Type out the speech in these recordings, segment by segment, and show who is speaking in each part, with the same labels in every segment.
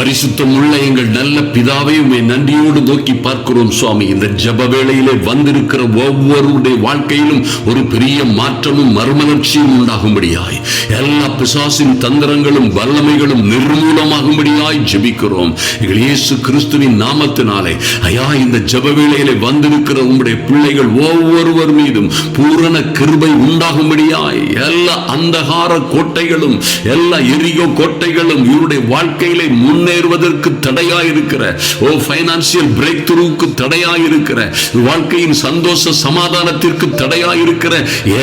Speaker 1: பரிசுத்தம் உள்ள எங்கள் நல்ல பிதாவை உண்மை நன்றியோடு நோக்கி பார்க்கிறோம் சுவாமி இந்த ஜப வேளையிலே வந்திருக்கிற ஒவ்வொருடைய வாழ்க்கையிலும் ஒரு பெரிய மாற்றமும் மறுமலர்ச்சியும் உண்டாகும்படியாய் எல்லா பிசாசின் தந்திரங்களும் வல்லமைகளும் நிர்மூலமாகும்படியாய் ஜபிக்கிறோம் எங்கள் இயேசு கிறிஸ்துவின் நாமத்தினாலே ஐயா இந்த ஜப வேளையிலே வந்திருக்கிற உங்களுடைய பிள்ளைகள் ஒவ்வொருவர் மீதும் பூரண கிருபை உண்டாகும்படியாய் எல்லா அந்தகார கோட்டைகளும் எல்லா எரியோ கோட்டைகளும் இவருடைய வாழ்க்கையிலே முன்னே முன்னேறுவதற்கு தடையா இருக்கிற ஓ பைனான்சியல் பிரேக் த்ரூக்கு தடையா இருக்கிற வாழ்க்கையின் சந்தோஷ சமாதானத்திற்கு தடையா இருக்கிற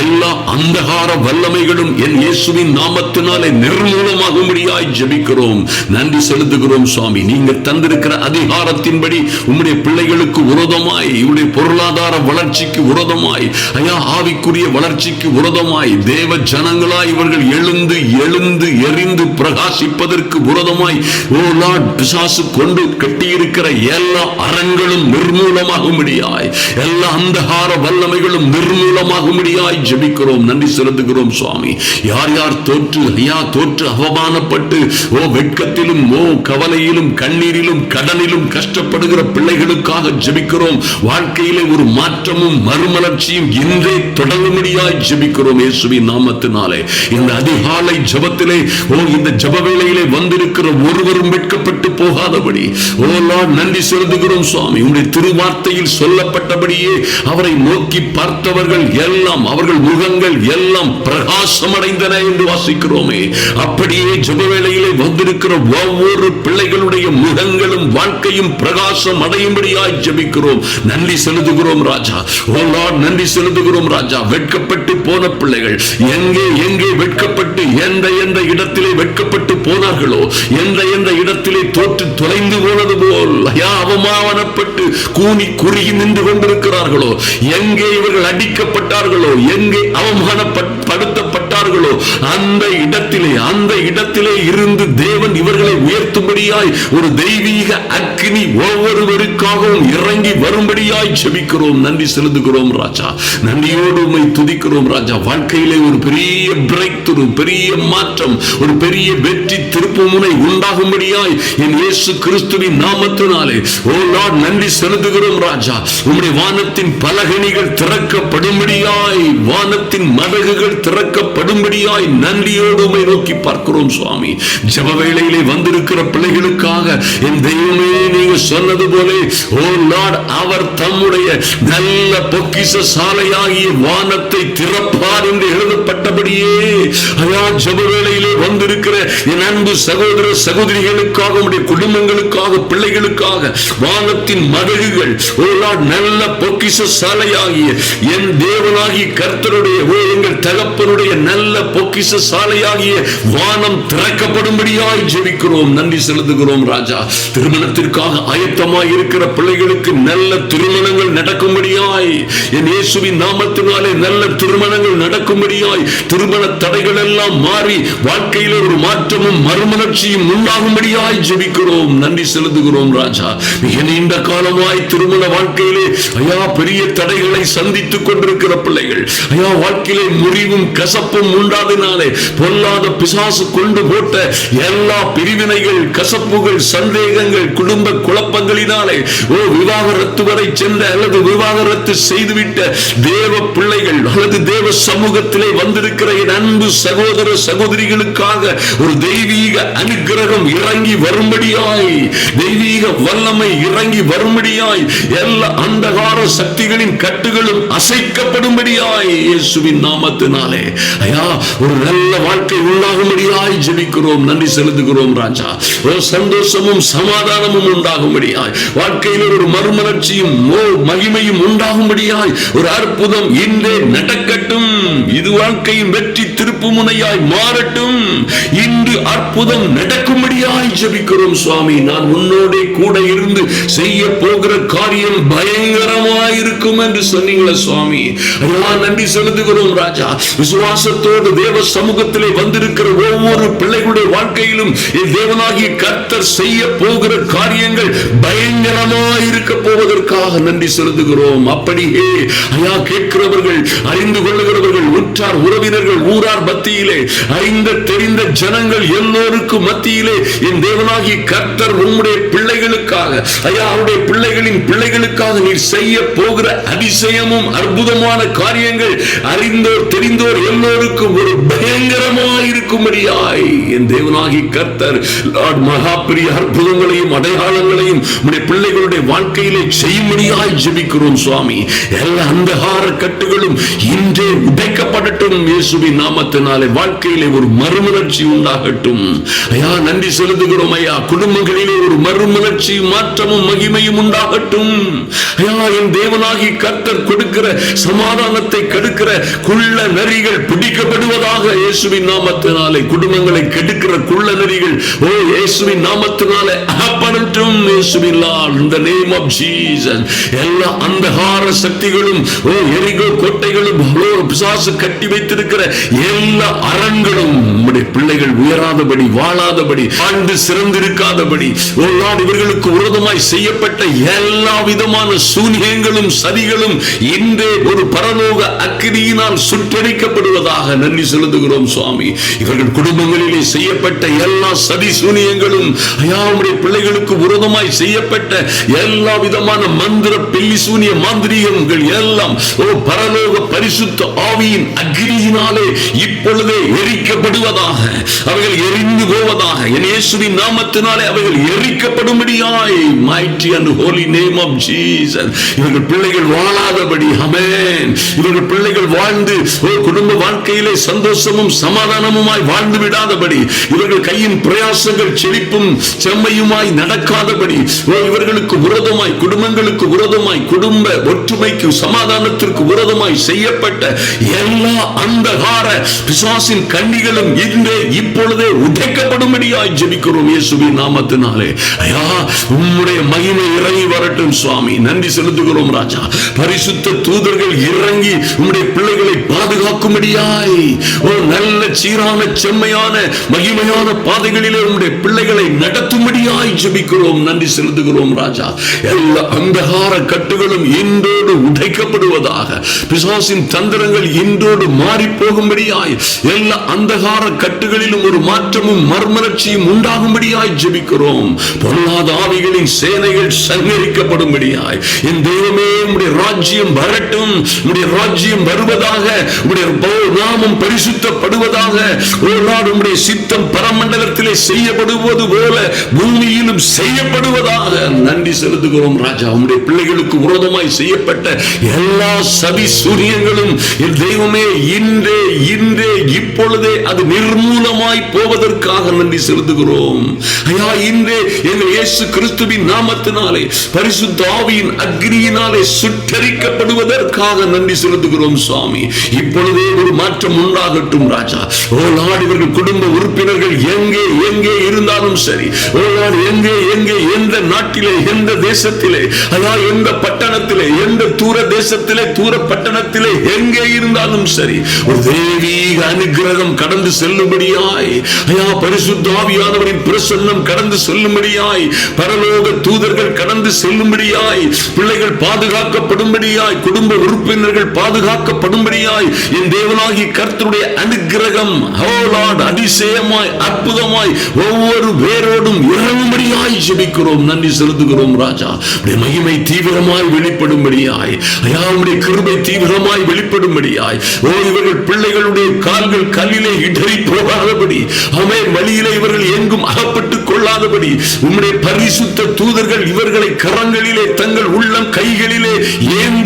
Speaker 1: எல்லா அந்தகார வல்லமைகளும் என் இயேசுவின் நாமத்தினாலே நிர்மூலமாகும்படியாய் ஜபிக்கிறோம் நன்றி செலுத்துகிறோம் சுவாமி நீங்க தந்திருக்கிற அதிகாரத்தின்படி உம்முடைய பிள்ளைகளுக்கு உரதமாய் இவருடைய பொருளாதார வளர்ச்சிக்கு உரதமாய் ஐயா ஆவிக்குரிய வளர்ச்சிக்கு உரதமாய் தேவ ஜனங்களாய் இவர்கள் எழுந்து எழுந்து எரிந்து பிரகாசிப்பதற்கு உரதமாய் ஓ பிசாசு கொண்டு கட்டியிருக்கிற எல்லா அறங்களும் நிர்மூலமாகும்படியாய் எல்லா அந்தகார வல்லமைகளும் நிர்மூலமாகும்படியாய் நன்றி செலுத்துகிறோம் சுவாமி யார் யார் தோற்று ஐயா தோற்று அவமானப்பட்டு ஓ வெட்கத்திலும் ஓ கவலையிலும் கண்ணீரிலும் கடனிலும் கஷ்டப்படுகிற பிள்ளைகளுக்காக ஜெபிக்கிறோம் வாழ்க்கையிலே ஒரு மாற்றமும் மறுமலர்ச்சியும் இன்றே தொடங்கும்படியாய் ஜெபிக்கிறோம் இயேசுவின் நாமத்தினாலே இந்த அதிகாலை ஜபத்திலே ஓ இந்த ஜப வேளையிலே வந்திருக்கிற ஒருவரும் மீட்கப்பட்டு போகாதபடி நன்றி செலுத்துகிறோம் சுவாமி உடைய திருவார்த்தையில் சொல்லப்பட்டபடியே அவரை நோக்கி பார்த்தவர்கள் எல்லாம் அவர்கள் முகங்கள் எல்லாம் பிரகாசம் அடைந்தன என்று வாசிக்கிறோமே அப்படியே ஜபவேளையிலே வந்திருக்கிற ஒவ்வொரு பிள்ளைகளுடைய முகங்களும் வாழ்க்கையும் பிரகாசம் அடையும்படியாய் ஜபிக்கிறோம் நன்றி செலுத்துகிறோம் ராஜா ஓ லார்ட் நன்றி செலுத்துகிறோம் ராஜா வெட்கப்பட்டு போன பிள்ளைகள் எங்கே எங்கே வெட்கப்பட்டு எந்த எந்த இடத்திலே வெட்கப்பட்டு போனார்களோ எந்த எந்த இடத்தில் யுத்தத்திலே தோற்று தொலைந்து போனது போல் அவமானப்பட்டு கூனி குறுகி நின்று கொண்டிருக்கிறார்களோ எங்கே இவர்கள் அடிக்கப்பட்டார்களோ எங்கே அவமானப்படுத்த இருப்பார்களோ அந்த இடத்திலே அந்த இடத்திலே இருந்து தேவன் இவர்களை உயர்த்தும்படியாய் ஒரு தெய்வீக அக்னி ஒவ்வொருவருக்காகவும் இறங்கி வரும்படியாய் செபிக்கிறோம் நன்றி செலுத்துகிறோம் ராஜா நன்றியோடு உண்மை துதிக்கிறோம் ராஜா வாழ்க்கையிலே ஒரு பெரிய பிரேக் துரு பெரிய மாற்றம் ஒரு பெரிய வெற்றி திருப்பு முனை உண்டாகும்படியாய் என் இயேசு கிறிஸ்துவின் நாமத்தினாலே ஓ லார்ட் நன்றி செலுத்துகிறோம் ராஜா உம்முடைய வானத்தின் பலகணிகள் திறக்கப்படும்படியாய் வானத்தின் மதகுகள் திறக்கப்படும் கேட்கும்படியாய் நன்றியோடு உமை நோக்கி பார்க்கிறோம் சுவாமி ஜப வேளையிலே வந்திருக்கிற பிள்ளைகளுக்காக என் தெய்வமே நீங்க சொன்னது போல ஓ லார்ட் அவர் தம்முடைய நல்ல பொக்கிச சாலையாகிய வானத்தை திறப்பார் என்று எழுதப்பட்டபடியே ஐயா ஜப வேளையிலே வந்திருக்கிற என் அன்பு சகோதர சகோதரிகளுக்காக உடைய குடும்பங்களுக்காக பிள்ளைகளுக்காக வானத்தின் மதகுகள் ஓ லார்ட் நல்ல பொக்கிச சாலையாகிய என் தேவனாகி கர்த்தருடைய ஓ எங்கள் தகப்பனுடைய நல்ல நல்ல பொக்கிச சாலையாகிய வானம் திறக்கப்படும்படியாய் ஜெபிக்கிறோம் நன்றி செலுத்துகிறோம் ராஜா திருமணத்திற்காக ஆயத்தமாய் இருக்கிற பிள்ளைகளுக்கு நல்ல திருமணங்கள் நடக்கும்படியாய் என் இயேசுவின் நாமத்தினாலே நல்ல திருமணங்கள் நடக்கும்படியாய் திருமண தடைகள் எல்லாம் மாறி வாழ்க்கையில் ஒரு மாற்றமும் மறுமலர்ச்சியும் உண்டாகும்படியாய் ஜெபிக்கிறோம் நன்றி செலுத்துகிறோம் ராஜா மிக நீண்ட காலமாய் திருமண வாழ்க்கையிலே ஐயா பெரிய தடைகளை சந்தித்துக் கொண்டிருக்கிற பிள்ளைகள் ஐயா வாழ்க்கையிலே முறிவும் கசப்பும் மூன்றாவது பொல்லாத பிசாசு கொண்டு போட்ட எல்லா பிரிவினைகள் கசப்புகள் சந்தேகங்கள் குடும்ப குழப்பங்களினாலே ஓ விவாகரத்து வரை சென்ற அல்லது விவாகரத்து செய்துவிட்ட தேவ பிள்ளைகள் அல்லது தேவ சமூகத்திலே வந்திருக்கிற என் அன்பு சகோதர சகோதரிகளுக்காக ஒரு தெய்வீக அனுகிரகம் இறங்கி வரும்படியாய் தெய்வீக வல்லமை இறங்கி வரும்படியாய் எல்லா அந்தகார சக்திகளின் கட்டுகளும் அசைக்கப்படும்படியாய் இயேசுவின் நாமத்தினாலே ஐயா ஒரு நல்ல வாழ்க்கை உண்டாகும்படியாய் ஜெபிக்கிறோம் நன்றி செலுத்துகிறோம் ராஜா ஒரு சந்தோஷமும் சமாதானமும் உண்டாகும்படியாய் வாழ்க்கையில் ஒரு மறுமலர்ச்சியும் மகிமையும் உண்டாகும்படியாய் ஒரு அற்புதம் இன்றே நடக்கட்டும் இது வாழ்க்கையின் வெற்றி திருப்பி திருப்பு முனையாய் மாறட்டும் இன்று அற்புதம் நடக்கும்படியாய் ஜபிக்கிறோம் சுவாமி நான் உன்னோட கூட இருந்து செய்ய போகிற காரியம் பயங்கரமாய் இருக்கும் என்று சொன்னீங்களே சுவாமி ஐயா நன்றி செலுத்துகிறோம் ராஜா விசுவாசத்தோடு தேவ சமூகத்திலே வந்திருக்கிற ஒவ்வொரு பிள்ளைகளுடைய வாழ்க்கையிலும் தேவனாகி கர்த்தர் செய்ய போகிற காரியங்கள் பயங்கரமாய் இருக்க போவதற்காக நன்றி செலுத்துகிறோம் அப்படியே ஐயா கேட்கிறவர்கள் அறிந்து கொள்ளுகிறவர்கள் உற்றார் உறவினர்கள் ஊரார் மத்தியிலே அறிந்த தெரிந்த ஜனங்கள் எல்லோருக்கும் மத்தியிலே என் தேவனாகி கர்த்தர் உம்முடைய பிள்ளைகளுக்காக ஐயா அவருடைய பிள்ளைகளின் பிள்ளைகளுக்காக நீர் செய்ய போகிற அதிசயமும் அற்புதமான காரியங்கள் அறிந்தோர் தெரிந்தோர் எல்லோருக்கும் ஒரு பயங்கரமாய் இருக்கும்படியாய் என் தேவனாகி கர்த்தர் லார்ட் மகாபிரிய அற்புதங்களையும் அடையாளங்களையும் உடைய பிள்ளைகளுடைய வாழ்க்கையிலே செய்யும்படியாய் ஜெபிக்கிறோம் சுவாமி எல்லா அந்தகார கட்டுகளும் இன்றே உடைக்கப்படட்டும் இயேசுவின் நாமத்தில் பாட்டினாலே வாழ்க்கையிலே ஒரு மறுமலர்ச்சி உண்டாகட்டும் ஐயா நன்றி செலுத்துகிறோம் ஐயா குடும்பங்களிலே ஒரு மறுமலர்ச்சி மாற்றமும் மகிமையும் உண்டாகட்டும் ஐயா என் தேவனாகி கர்த்தர் கொடுக்கிற சமாதானத்தை கெடுக்கிற குள்ள நரிகள் பிடிக்கப்படுவதாக இயேசுவின் நாமத்தினாலே குடும்பங்களை கெடுக்கிற குள்ள நரிகள் ஓ இயேசுவின் நாமத்தினாலே அகப்படட்டும் இயேசுவின் இந்த நேம் ஆஃப் ஜீசஸ் எல்லா அந்தகார சக்திகளும் ஓ எரிகோ கோட்டைகளும் பிசாசு கட்டி வைத்திருக்கிற எல்லா எல்லா அறங்களும் நம்முடைய பிள்ளைகள் உயராதபடி வாழாதபடி ஆண்டு சிறந்திருக்காதபடி உன்னாடு இவர்களுக்கு உரதமாய் செய்யப்பட்ட எல்லா விதமான சூனியங்களும் சதிகளும் இன்றே ஒரு பரலோக அக்கினியினால் சுற்றடிக்கப்படுவதாக நன்றி செலுத்துகிறோம் சுவாமி இவர்கள் குடும்பங்களிலே செய்யப்பட்ட எல்லா சதி சூனியங்களும் ஐயாவுடைய பிள்ளைகளுக்கு உரதமாய் செய்யப்பட்ட எல்லா விதமான மந்திர பில்லி சூனிய மாந்திரிகங்கள் எல்லாம் ஓ பரலோக பரிசுத்த ஆவியின் அக்னியினாலே இப்ப இப்பொழுதே எரிக்கப்படுவதாக அவைகள் எரிந்து போவதாக என் இயேசுவின் நாமத்தினாலே அவைகள் எரிக்கப்படும்படியாய் mighty and holy name of Jesus இவர்கள் பிள்ளைகள் வாழாதபடி அமேன் இவர்கள் பிள்ளைகள் வாழ்ந்து ஒரு குடும்ப வாழ்க்கையிலே சந்தோஷமும் சமாதானமுமாய் வாழ்ந்து விடாதபடி இவர்கள் கையின் பிரயாசங்கள் செழிப்பும் செம்மையுமாய் நடக்காதபடி இவர்களுக்கு விரதமாய் குடும்பங்களுக்கு விரதமாய் குடும்ப ஒற்றுமைக்கு சமாதானத்திற்கு விரதமாய் செய்யப்பட்ட எல்லா அந்தகார பிசாசின் கண்ணிகளும் இன்றே இப்பொழுதே உடைக்கப்படும்படியாய் ஜெபிக்கிறோம் இயேசுவின் நாமத்தினாலே ஐயா உம்முடைய மகிமை இறங்கி வரட்டும் சுவாமி நன்றி செலுத்துகிறோம் ராஜா பரிசுத்த தூதர்கள் இறங்கி உம்முடைய பிள்ளைகளை பார்த்து பாதுகாக்கும்படியாய் ஒரு நல்ல சீரான செம்மையான மகிமையான பாதைகளிலே உங்களுடைய பிள்ளைகளை நடத்தும்படியாய் ஜபிக்கிறோம் நன்றி செலுத்துகிறோம் ராஜா எல்லா அந்தகார கட்டுகளும் இன்றோடு உடைக்கப்படுவதாக பிசாசின் தந்திரங்கள் இன்றோடு மாறி போகும்படியாய் எல்லா அந்தகார கட்டுகளிலும் ஒரு மாற்றமும் மர்மலட்சியும் உண்டாகும்படியாய் ஜபிக்கிறோம் பொருளாத ஆவிகளின் சேனைகள் சங்கரிக்கப்படும்படியாய் என் தெய்வமே உடைய ராஜ்யம் வரட்டும் உடைய ராஜ்யம் வருவதாக உடைய பெயர் நாமும் பரிசுத்தப்படுவதாக ஒரு நாள் உங்களுடைய சித்தம் பரமண்டலத்திலே செய்யப்படுவது போல பூமியிலும் செய்யப்படுவதாக நன்றி செலுத்துகிறோம் ராஜா உங்களுடைய பிள்ளைகளுக்கு செய்யப்பட்ட எல்லா சூரியங்களும் தெய்வமே இன்றே இன்றே இப்பொழுதே அது நிர்மூலமாய் போவதற்காக நன்றி செலுத்துகிறோம் ஐயா இன்றே எங்கள் இயேசு கிறிஸ்துவின் நாமத்தினாலே பரிசுத்த ஆவியின் அக்னியினாலே சுட்டரிக்கப்படுவதற்காக நன்றி செலுத்துகிறோம் சுவாமி இப்பொழுது வாழ்க்கையிலே ஒரு மாற்றம் உண்டாகட்டும் ராஜா ஓ நாடு இவர்கள் குடும்ப உறுப்பினர்கள் எங்கே எங்கே இருந்தாலும் சரி ஓ நாடு எங்கே எங்கே எந்த நாட்டிலே எந்த தேசத்திலே அதாவது எந்த பட்டணத்திலே எந்த தூர தேசத்திலே தூர பட்டணத்திலே எங்கே இருந்தாலும் சரி ஒரு தெய்வீக அனுகிரகம் கடந்து செல்லும்படியாய் ஐயா பரிசுத்தாவியானவரின் பிரசன்னம் கடந்து செல்லும்படியாய் பரலோக தூதர்கள் கடந்து செல்லும்படியாய் பிள்ளைகள் பாதுகாக்கப்படும்படியாய் குடும்ப உறுப்பினர்கள் பாதுகாக்கப்படும்படியாய் என் தேவனாகி கர்த்தருடைய அனுகிரகம் அதிசயமாய் அற்புதமாய் ஒவ்வொரு பேரோடும் இறங்கும்படியாய் ஜெபிக்கிறோம் நன்றி செலுத்துகிறோம் ராஜா மகிமை தீவிரமாய் வெளிப்படும்படியாய் ஐயா உடைய கிருபை தீவிரமாய் வெளிப்படும்படியாய் ஓ இவர்கள் பிள்ளைகளுடைய கால்கள் கல்லிலே இடறி போகாதபடி அவை வழியிலே இவர்கள் எங்கும் அகப்பட்டுக் கொள்ளாதபடி உம்முடைய பரிசுத்த தூதர்கள் இவர்களை கரங்களிலே தங்கள் உள்ளம் கைகளிலே ஏன்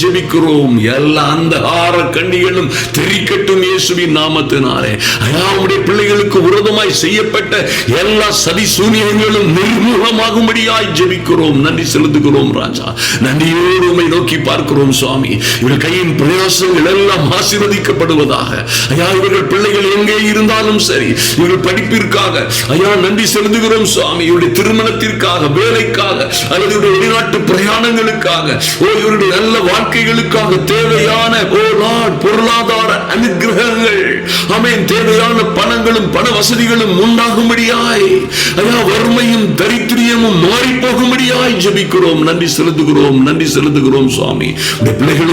Speaker 1: ஜெபிக்கிறோம் எல்லா அந்தகார கண்டிகளும் தெரிக்கட்டும் இயேசுவின் நாமத்தினாலே ஐயா உடைய பிள்ளைகளுக்கு விரோதமாய் செய்யப்பட்ட எல்லா சதி சூனியங்களும் நிர்மூலமாகும்படியாய் ஜெபிக்கிறோம் நன்றி செலுத்துகிறோம் ராஜா நன்றியோடு உண்மை நோக்கி பார்க்கிறோம் சுவாமி இவர் கையின் பிரயாசங்கள் எல்லாம் ஆசீர்வதிக்கப்படுவதாக ஐயா இவர்கள் பிள்ளைகள் எங்கே இருந்தாலும் சரி இவர்கள் படிப்பிற்காக ஐயா நன்றி செலுத்துகிறோம் சுவாமி இவருடைய திருமணத்திற்காக வேலைக்காக அல்லது வெளிநாட்டு பிரயாணங்களுக்காக ஓ இவருடைய நல்ல வாழ் வாழ்க்கைகளுக்காக தேவையான பொருளாதார அனுகிரகங்கள் அமேன் தேவையான பணங்களும் பண வசதிகளும் உண்டாகும்படியாய் வறுமையும் தரித்திரியமும் மாறி போகும்படியாய் ஜபிக்கிறோம் நன்றி செலுத்துகிறோம் நன்றி செலுத்துகிறோம் சுவாமி பிள்ளைகள்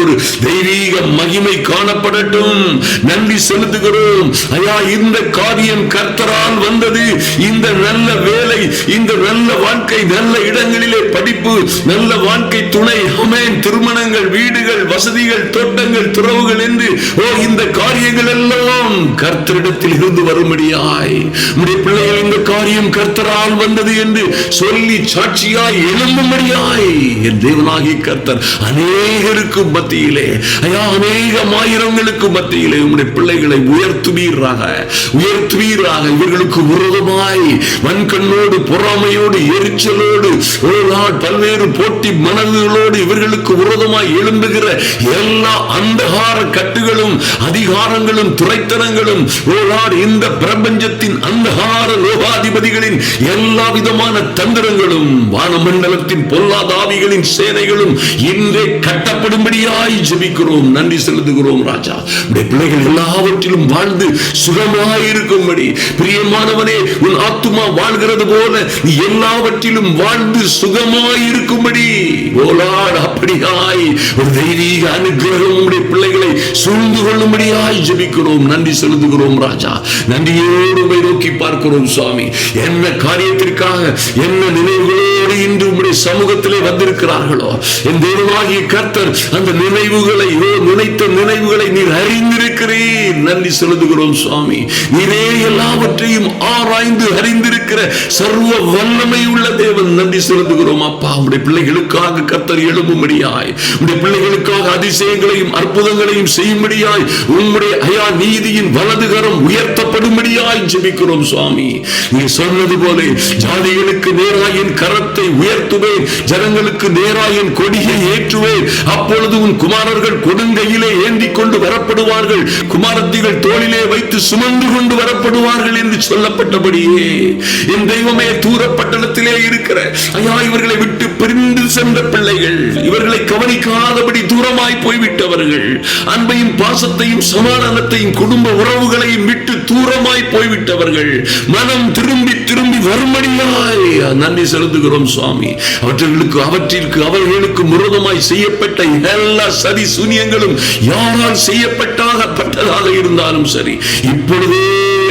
Speaker 1: ஒரு தெய்வீக மகிமை காணப்படட்டும் நன்றி செலுத்துகிறோம் ஐயா இந்த காரியம் கர்த்தரால் வந்தது இந்த நல்ல வேலை இந்த நல்ல வாழ்க்கை நல்ல இடங்களிலே படிப்பு நல்ல வாழ்க்கை துணை அமேன் திரும்ப திருமணங்கள் வீடுகள் வசதிகள் தோட்டங்கள் துறவுகள் என்று ஓ இந்த காரியங்கள் எல்லாம் கர்த்தரிடத்தில் இருந்து வரும்படியாய் உடைய பிள்ளைகள் இந்த காரியம் கர்த்தரால் வந்தது என்று சொல்லி சாட்சியாய் எழும்பும்படியாய் என் தேவனாகி கர்த்தர் அநேகருக்கு மத்தியிலே ஐயா அநேகம் ஆயிரங்களுக்கு மத்தியிலே உங்களுடைய பிள்ளைகளை உயர்த்துவீராக உயர்த்துவீராக இவர்களுக்கு உருதமாய் வன்கண்ணோடு பொறாமையோடு எரிச்சலோடு பல்வேறு போட்டி மனதுகளோடு இவர்களுக்கு விரோதமாய் எழும்புகிற எல்லா அந்தகார கட்டுகளும் அதிகாரங்களும் துறைத்தனங்களும் இந்த பிரபஞ்சத்தின் அந்தகார லோகாதிபதிகளின் எல்லா விதமான தந்திரங்களும் வானமண்டலத்தின் பொல்லாதாவிகளின் சேனைகளும் இன்றே கட்டப்படும்படியாய் ஜபிக்கிறோம் நன்றி செலுத்துகிறோம் ராஜா பிள்ளைகள் எல்லாவற்றிலும் வாழ்ந்து சுகமாயிருக்கும்படி பிரியமானவனே உன் ஆத்துமா வாழ்கிறது போல எல்லாவற்றிலும் வாழ்ந்து சுகமாயிருக்கும்படி அப்படியா விதமாய் ஒரு தெய்வீக அனுகிரகம் உடைய பிள்ளைகளை சூழ்ந்து கொள்ளும்படியாய் ஜபிக்கிறோம் நன்றி செலுத்துகிறோம் ராஜா நன்றியோடு நோக்கி பார்க்கிறோம் சுவாமி என்ன காரியத்திற்காக என்ன நினைவுகளோ எப்படி இன்று உம்முடைய சமூகத்திலே வந்திருக்கிறார்களோ என் தெய்வமாகிய கர்த்தர் அந்த நினைவுகளை நினைத்த நினைவுகளை நீர் அறிந்திருக்கிறேன் நன்றி செலுத்துகிறோம் சுவாமி நீரே எல்லாவற்றையும் ஆராய்ந்து அறிந்திருக்கிற சர்வ வல்லமை உள்ள தேவன் நன்றி செலுத்துகிறோம் அப்பா உடைய பிள்ளைகளுக்காக கர்த்தர் எழும்பும்படியாய் உடைய பிள்ளைகளுக்காக அதிசயங்களையும் அற்புதங்களையும் செய்யும்படியாய் உம்முடைய நீதியின் வலதுகரம் உயர்த்தப்படும்படியாய் ஜெபிக்கிறோம் சுவாமி நீ சொன்னது போல ஜாதிகளுக்கு நேராயின் கரத்தை உயர்த்துவேன் ஜனங்களுக்கு நேராயின் கொடியை ஏற்றுவேன் அப்பொழுது உன் குமாரர்கள் கொடுங்கையிலே ஏந்தி கொண்டு வரப்படுவார்கள் குமாரத்திகள் தோளிலே வை வைத்து சுமந்து கொண்டு வரப்படுவார்கள் என்று சொல்லப்பட்டபடியே என் தெய்வமே தூர பட்டணத்திலே இருக்கிற ஐயா இவர்களை விட்டு பிரிந்து சென்ற பிள்ளைகள் இவர்களை கவனிக்காதபடி தூரமாய் போய்விட்டவர்கள் அன்பையும் பாசத்தையும் சமாதானத்தையும் குடும்ப உறவுகளையும் விட்டு தூரமாய் போய்விட்டவர்கள் மனம் திரும்பி திரும்பி வறுமணியாய் நன்றி செலுத்துகிறோம் சுவாமி அவற்றுக்கு அவற்றிற்கு அவர்களுக்கு முரதமாய் செய்யப்பட்ட எல்லா சதி சூனியங்களும் யாரால் செய்யப்பட்டாக பட்டதாக இருந்தாலும் சரி இப்பொழுதே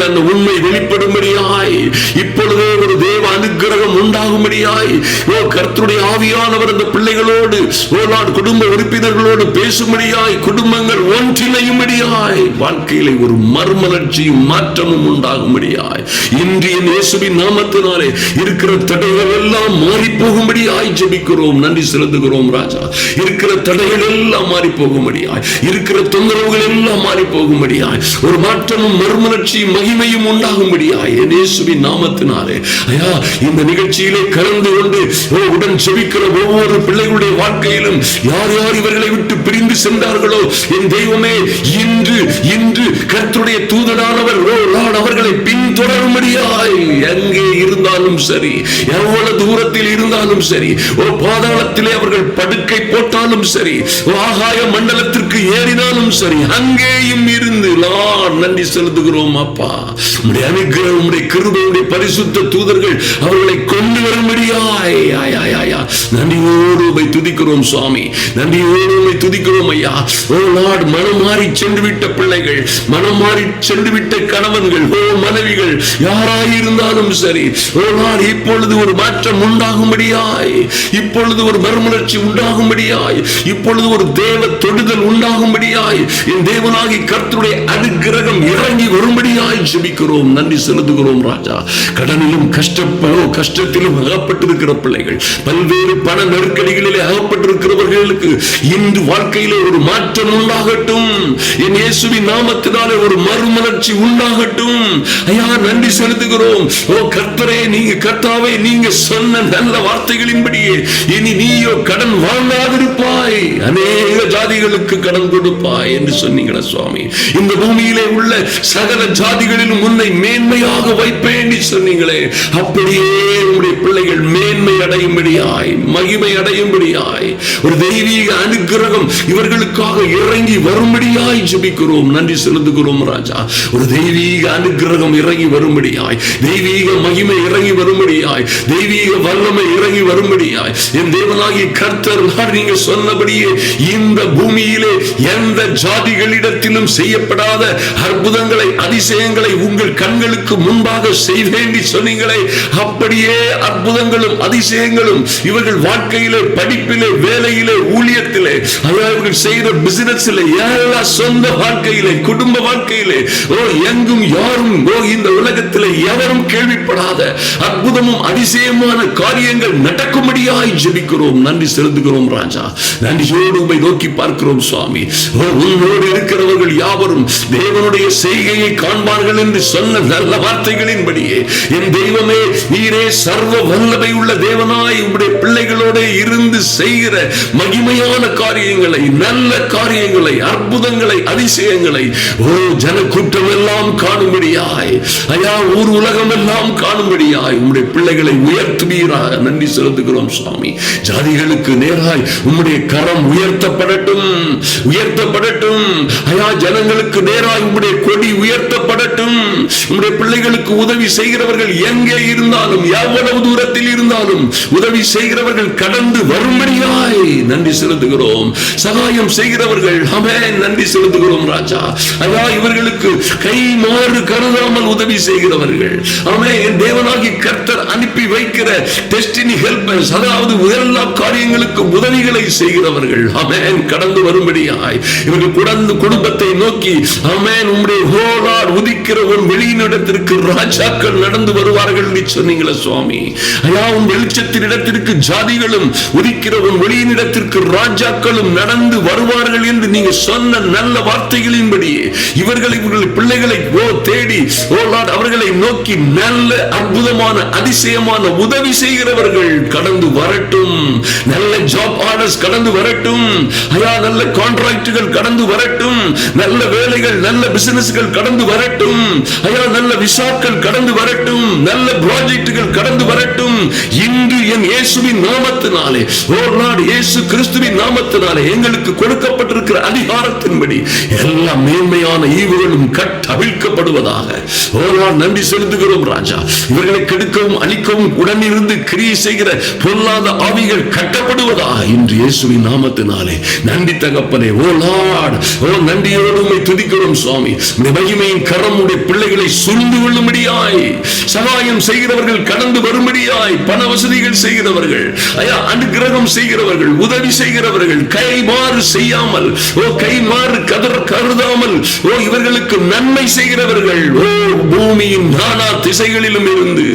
Speaker 1: அந்த உண்மை வெளிப்படும்படியாய் இப்பொழுதே ஒரு தேவ அனுகிரகம் உண்டாகும்படியாய் ஓ கர்த்தருடைய ஆவியானவர் அந்த பிள்ளைகளோடு ஓ நான் குடும்ப உறுப்பினர்களோடு பேசும்படியாய் குடும்பங்கள் ஒன்றிணையும்படியாய் வாழ்க்கையில ஒரு மர்மலட்சியும் மாற்றமும் உண்டாகும்படியாய் இன்றைய இயேசுவின் நாமத்தினாலே இருக்கிற தடைகள் எல்லாம் மாறி போகும்படியாய் ஜெபிக்கிறோம் நன்றி செலுத்துகிறோம் ராஜா இருக்கிற தடைகள் எல்லாம் மாறி போகும்படியாய் இருக்கிற தொந்தரவுகள் எல்லாம் மாறி போகும்படியாய் ஒரு மாற்றமும் மர்மலட்சியும் மகிமையும் உண்டாகும்படியா இயேசுவின் நாமத்தினாலே ஐயா இந்த நிகழ்ச்சியிலே கலந்து கொண்டு உடன் செவிக்கிற ஒவ்வொரு பிள்ளைகளுடைய வாழ்க்கையிலும் யார் யார் இவர்களை விட்டு பிரிந்து சென்றார்களோ என் தெய்வமே இன்று இன்று கர்த்தருடைய தூதரானவர் அவர்களை பின்தொடரும்படியாய் எங்கே இருந்தாலும் சரி எவ்வளவு தூரத்தில் இருந்தாலும் சரி ஓ பாதாளத்திலே அவர்கள் படுக்கை போட்டாலும் சரி ஆகாய மண்டலத்திற்கு ஏறினாலும் சரி அங்கேயும் இருந்து நன்றி செலுத்துகிறோம் அப்பா உம்முடைய அனுகிரகம் உம்முடைய கிருபையுடைய பரிசுத்த தூதர்கள் அவர்களை கொண்டு வரும்படியா நன்றியோடு உமை துதிக்கிறோம் சுவாமி நன்றியோடு உமை துதிக்கிறோம் ஐயா ஓ நாடு மனம் மாறி சென்று விட்ட பிள்ளைகள் மனம் மாறி சென்று விட்ட கணவன்கள் ஓ மனைவிகள் யாராயிருந்தாலும் சரி ஓ நாடு இப்பொழுது ஒரு மாற்றம் உண்டாகும்படியாய் இப்பொழுது ஒரு மறுமலர்ச்சி உண்டாகும்படியாய் இப்பொழுது ஒரு தேவ தொடுதல் உண்டாகும்படியாய் என் தேவனாகி கர்த்தருடைய அனுகிரகம் இறங்கி வரும்படியாய் ஜெபிக்கிறோம் நன்றி செலுத்துகிறோம் ராஜா கடனிலும் கஷ்டப்போ கஷ்டத்திலும் அகப்பட்டிருக்கிற பிள்ளைகள் பல்வேறு பண நெருக்கடிகளிலே அகப்பட்டிருக்கிறவர்களுக்கு இன்று வாழ்க்கையிலே ஒரு மாற்றம் உண்டாகட்டும் என் நாமத்தினாலே ஒரு மறுமலர்ச்சி உண்டாகட்டும் ஐயா நன்றி செலுத்துகிறோம் ஓ கர்த்தரே நீங்க கர்த்தாவே நீங்க சொன்ன நல்ல வார்த்தைகளின்படியே இனி நீயோ கடன் வாங்காதிருப்பாய் அநேக ஜாதிகளுக்கு கடன் கொடுப்பாய் என்று சொன்னீங்களா சுவாமி இந்த பூமியிலே உள்ள சகல ஜாதிகள் பிள்ளைகளின் முன்னை மேன்மையாக வைப்பேன் சொன்னீங்களே அப்படியே உங்களுடைய பிள்ளைகள் மேன்மை அடையும்படியாய் மகிமை அடையும்படியாய் ஒரு தெய்வீக அனுகிரகம் இவர்களுக்காக இறங்கி வரும்படியாய் ஜபிக்கிறோம் நன்றி செலுத்துகிறோம் ராஜா ஒரு தெய்வீக அனுகிரகம் இறங்கி வரும்படியாய் தெய்வீக மகிமை இறங்கி வரும்படியாய் தெய்வீக வல்லமை இறங்கி வரும்படியாய் என் தேவனாகி கர்த்தர் நீங்க சொன்னபடியே இந்த பூமியிலே எந்த ஜாதிகளிடத்திலும் செய்யப்படாத அற்புதங்களை அதிசயங்கள் அற்புதங்களை உங்கள் கண்களுக்கு முன்பாக செய்வேன் சொன்னீங்களே அப்படியே அற்புதங்களும் அதிசயங்களும் இவர்கள் வாழ்க்கையிலே படிப்பிலே வேலையிலே ஊழியத்திலே அவர்கள் செய்கிற பிசினஸ் எல்லா சொந்த வாழ்க்கையிலே குடும்ப வாழ்க்கையிலே ஓ எங்கும் யாரும் ஓ இந்த உலகத்திலே எவரும் கேள்விப்படாத அற்புதமும் அதிசயமான காரியங்கள் நடக்கும்படியாய் ஜெபிக்கிறோம் நன்றி செலுத்துகிறோம் ராஜா நன்றி உண்மை நோக்கி பார்க்கிறோம் சுவாமி உன்னோடு இருக்கிறவர்கள் யாவரும் தேவனுடைய செய்கையை காண்பார்கள் பாடுங்கள் என்று சொன்ன நல்ல வார்த்தைகளின்படியே என் தெய்வமே நீரே சர்வ வல்லமை உள்ள தேவனாய் உடைய பிள்ளைகளோட இருந்து செய்கிற மகிமையான காரியங்களை நல்ல காரியங்களை அற்புதங்களை அதிசயங்களை ஒரு ஜன கூட்டம் எல்லாம் காணும்படியாய் ஐயா ஊர் உலகம் எல்லாம் காணும்படியாய் உம்முடைய பிள்ளைகளை உயர்த்துவீராக நன்றி செலுத்துகிறோம் சுவாமி ஜாதிகளுக்கு நேராய் உம்முடைய கரம் உயர்த்தப்படட்டும் உயர்த்தப்படட்டும் ஐயா ஜனங்களுக்கு நேராய் உம்முடைய கொடி உயர்த்தப்படட்டும் வேண்டும் உங்களுடைய பிள்ளைகளுக்கு உதவி செய்கிறவர்கள் எங்கே இருந்தாலும் எவ்வளவு தூரத்தில் இருந்தாலும் உதவி செய்கிறவர்கள் கடந்து வரும்படியாய் நன்றி செலுத்துகிறோம் சகாயம் செய்கிறவர்கள் ஹமே நன்றி செலுத்துகிறோம் ராஜா அதா இவர்களுக்கு கை மாறு கருதாமல் உதவி செய்கிறவர்கள் ஆமே என் தேவனாகி கர்த்தர் அனுப்பி வைக்கிற டெஸ்டினி ஹெல்பர்ஸ் அதாவது எல்லா காரியங்களுக்கு உதவிகளை செய்கிறவர்கள் அமேன் கடந்து வரும்படியாய் இவர்கள் குடந்து குடும்பத்தை நோக்கி அமேன் உங்களுடைய ஹோலார் உதிக்க இருக்கிற வெளியினிடத்திற்கு ராஜாக்கள் நடந்து வருவார்கள் என்று சொன்னீங்களே சுவாமி ஐயா உன் வெளிச்சத்தின் இடத்திற்கு ஜாதிகளும் உதிக்கிற வெளியினிடத்திற்கு ராஜாக்களும் நடந்து வருவார்கள் என்று நீங்க சொன்ன நல்ல வார்த்தைகளின்படியே இவர்கள் இவர்கள் பிள்ளைகளை ஓ தேடி ஓ லார்ட் அவர்களை நோக்கி நல்ல அற்புதமான அதிசயமான உதவி செய்கிறவர்கள் கடந்து வரட்டும் நல்ல ஜாப் ஆர்டர்ஸ் கடந்து வரட்டும் ஐயா நல்ல கான்ட்ராக்டுகள் கடந்து வரட்டும் நல்ல வேலைகள் நல்ல பிசினஸ்கள் கடந்து வரட்டும் ஐயா நல்ல விசாக்கள் கடந்து வரட்டும் நல்ல ப்ராஜெக்டுகள் கடந்து வரட்டும் இன்று என் இயேசுவின் நாமத்தினாலே நாடு இயேசு கிறிஸ்துவின் நாமத்தினாலே எங்களுக்கு கொடுக்கப்பட்டிருக்கிற அதிகாரத்தின்படி எல்லா மேன்மையான ஈவுகளும் கட்டவிழ்க்கப்படுவதாக ஒரு நாள் செலுத்துகிறோம் ராஜா இவர்களை கெடுக்கவும் அழிக்கவும் உடனிருந்து கிரியை செய்கிற பொல்லாத ஆவிகள் கட்டப்படுவதாக இன்று இயேசுவின் நாமத்தினாலே நன்றி தகப்பனே ஓ நாடு ஓ நன்றியோடு துதிக்கிறோம் சுவாமி இந்த மகிமையின் கரம் நம்முடைய பிள்ளைகளை சுருந்து கொள்ளும்படியாய் சகாயம் செய்கிறவர்கள் கடந்து வரும்படியாய் பண வசதிகள் செய்கிறவர்கள் அனுகிரகம் செய்கிறவர்கள் உதவி செய்கிறவர்கள் கை மாறு செய்யாமல் ஓ கை மாறு கதர் கருதாமல் ஓ இவர்களுக்கு நன்மை செய்கிறவர்கள் ஓ பூமியின் நானா திசைகளிலும் இருந்து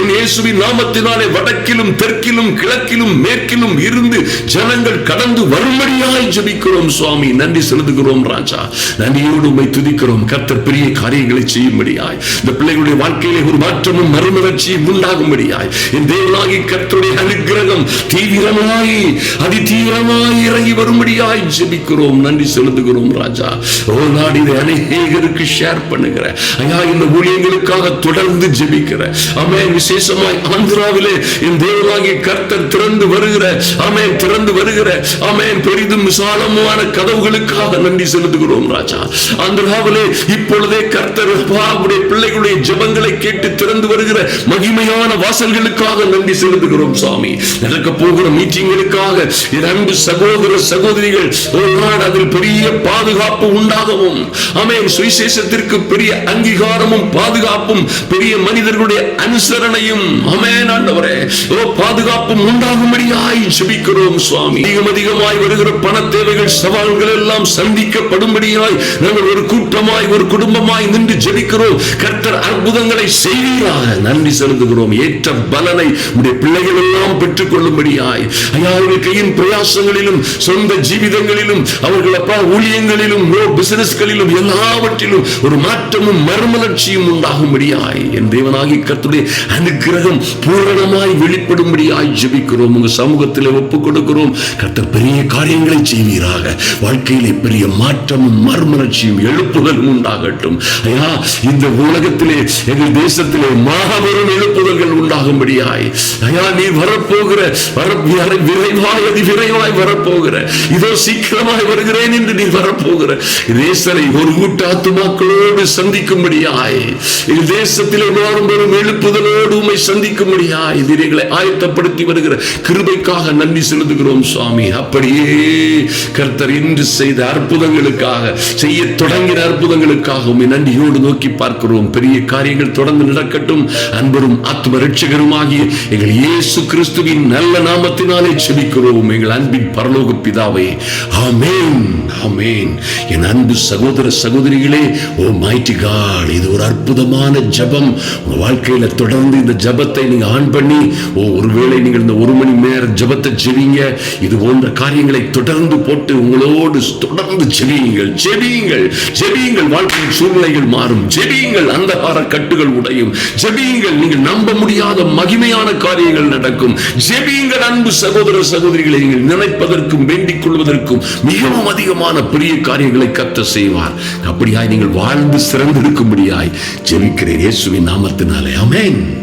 Speaker 1: என் இயேசுவின் நாமத்தினாலே வடக்கிலும் தெற்கிலும் கிழக்கிலும் மேற்கிலும் இருந்து ஜனங்கள் கடந்து வரும்படியாய் ஜபிக்கிறோம் சுவாமி நன்றி செலுத்துகிறோம் ராஜா நன்றியோடு உண்மை துதிக்கிறோம் கர்த்தர் பெரிய காரியங்களை காரியங்களை செய்யும்படியாய் இந்த பிள்ளைகளுடைய வாழ்க்கையிலே ஒரு மாற்றமும் மறுமலர்ச்சியும் உண்டாகும்படியாய் என் தேவனாகி கத்துடைய அனுகிரகம் தீவிரமாய் அதிதீவிரமாய் இறங்கி வரும்படியாய் ஜெபிக்கிறோம் நன்றி செலுத்துகிறோம் ராஜா ஓ நாடு இதை அநேகருக்கு ஷேர் பண்ணுகிற ஐயா இந்த ஊழியர்களுக்காக தொடர்ந்து ஜெபிக்கிற அமே விசேஷமாய் ஆந்திராவிலே என் தேவனாகி கர்த்தர் திறந்து வருகிற அமே திறந்து வருகிற அமே பெரிதும் விசாலமான கதவுகளுக்காக நன்றி செலுத்துகிறோம் ராஜா ஆந்திராவிலே இப்பொழுதே கர்த்தர் அப்படி பிள்ளைகளுடைய ஜபங்களை கேட்டு திறந்து வருகிற மகிமையான வாசல்களுக்காக நன்றி செலுத்துகிறோம் சாமி நடக்க போகிற மீட்டிங்களுக்காக இரண்டு சகோதர சகோதரிகள் ஒரு நாள் அதில் பெரிய பாதுகாப்பு உண்டாகவும் அமேன் சுவிசேஷத்திற்கு பெரிய அங்கீகாரமும் பாதுகாப்பும் பெரிய மனிதர்களுடைய அனுசரணையும் அமேன் ஆண்டவரே ஓ பாதுகாப்பும் உண்டாகும்படியாய் ஜெபிக்கிறோம் சுவாமி அதிகம் அதிகமாய் வருகிற பண தேவைகள் சவால்கள் எல்லாம் சந்திக்கப்படும்படியாய் நாங்கள் ஒரு கூட்டமாய் ஒரு குடும்பமாய் நின்று ஜெபிக்கிறோம் கர்த்தர் அற்புதங்களை செய்வீராக நன்றி செலுத்துகிறோம் ஏற்ற பலனை உடைய பிள்ளைகள் எல்லாம் பெற்றுக் கொள்ளும்படியாய் ஐயா அவருடைய கையின் பிரயாசங்களிலும் சொந்த ஜீவிதங்களிலும் அவர்கள் அப்பா ஊழியங்களிலும் பிசினஸ்களிலும் எல்லாவற்றிலும் ஒரு மாற்றமும் மர்மலட்சியும் உண்டாகும்படியாய் என் தேவனாகி கர்த்துடைய அனுக்கிரகம் பூரணமாய் வெளிப்படும்படியாய் ஜெபிக்கிறோம் உங்க சமூகத்தில் ஒப்புக் கொடுக்கிறோம் கர்த்தர் பெரிய காரியங்களை செய்வீராக வாழ்க்கையிலே பெரிய மாற்றமும் மர்மலட்சியும் எழுப்புகளும் உண்டாகட்டும் ஐயா இந்த உலகத்திலே எங்கள் தேசத்திலே மாபெரும் எழுப்புதல்கள் உண்டாகும்படியாய் ஐயா நீ வரப்போகிற வர விரைவாய் அது விரைவாய் வரப்போகிற இதோ சீக்கிரமாய் வருகிறேன் என்று நீ வரப்போகிற தேசரை ஒரு கூட்ட ஆத்துமாக்களோடு சந்திக்கும்படியாய் எங்கள் தேசத்திலே மாறும் பெரும் எழுப்புதலோடு உண்மை சந்திக்கும்படியாய் எதிரிகளை ஆயத்தப்படுத்தி வருகிற கிருபைக்காக நன்றி செலுத்துகிறோம் சுவாமி அப்படியே கர்த்தர் இன்று செய்த அற்புதங்களுக்காக செய்ய தொடங்கின அற்புதங்களுக்காக உண்மை நன்றியோடு அன்போடு நோக்கி பார்க்கிறோம் பெரிய காரியங்கள் தொடர்ந்து நடக்கட்டும் அன்பரும் ஆத்ம ரட்சகருமாகிய எங்கள் இயேசு கிறிஸ்துவின் நல்ல நாமத்தினாலே செபிக்கிறோம் எங்கள் அன்பின் பரலோக பிதாவே ஆமேன் ஆமேன் என் அன்பு சகோதர சகோதரிகளே ஓ மைட்டி காட் இது ஒரு அற்புதமான ஜபம் உங்க வாழ்க்கையில தொடர்ந்து இந்த ஜபத்தை நீங்க ஆன் பண்ணி ஓ ஒருவேளை நீங்கள் இந்த ஒரு மணி நேர ஜபத்தை செவிங்க இது போன்ற காரியங்களை தொடர்ந்து போட்டு உங்களோடு தொடர்ந்து செவியுங்கள் செவியுங்கள் செவியுங்கள் வாழ்க்கையின் சூழ்நிலைகள் மாறும் மாறும் ஜெபியுங்கள் அந்தகார கட்டுகள் உடையும் ஜெபியுங்கள் நீங்கள் நம்ப முடியாத மகிமையான காரியங்கள் நடக்கும் ஜெபியுங்கள் அன்பு சகோதர சகோதரிகளை நீங்கள் நினைப்பதற்கும் வேண்டிக் கொள்வதற்கும் மிகவும் அதிகமான பெரிய காரியங்களை கத்த செய்வார் அப்படியாய் நீங்கள் வாழ்ந்து சிறந்திருக்கும்படியாய் ஜெபிக்கிறேன் இயேசுவின் நாமத்தினாலே அமேன்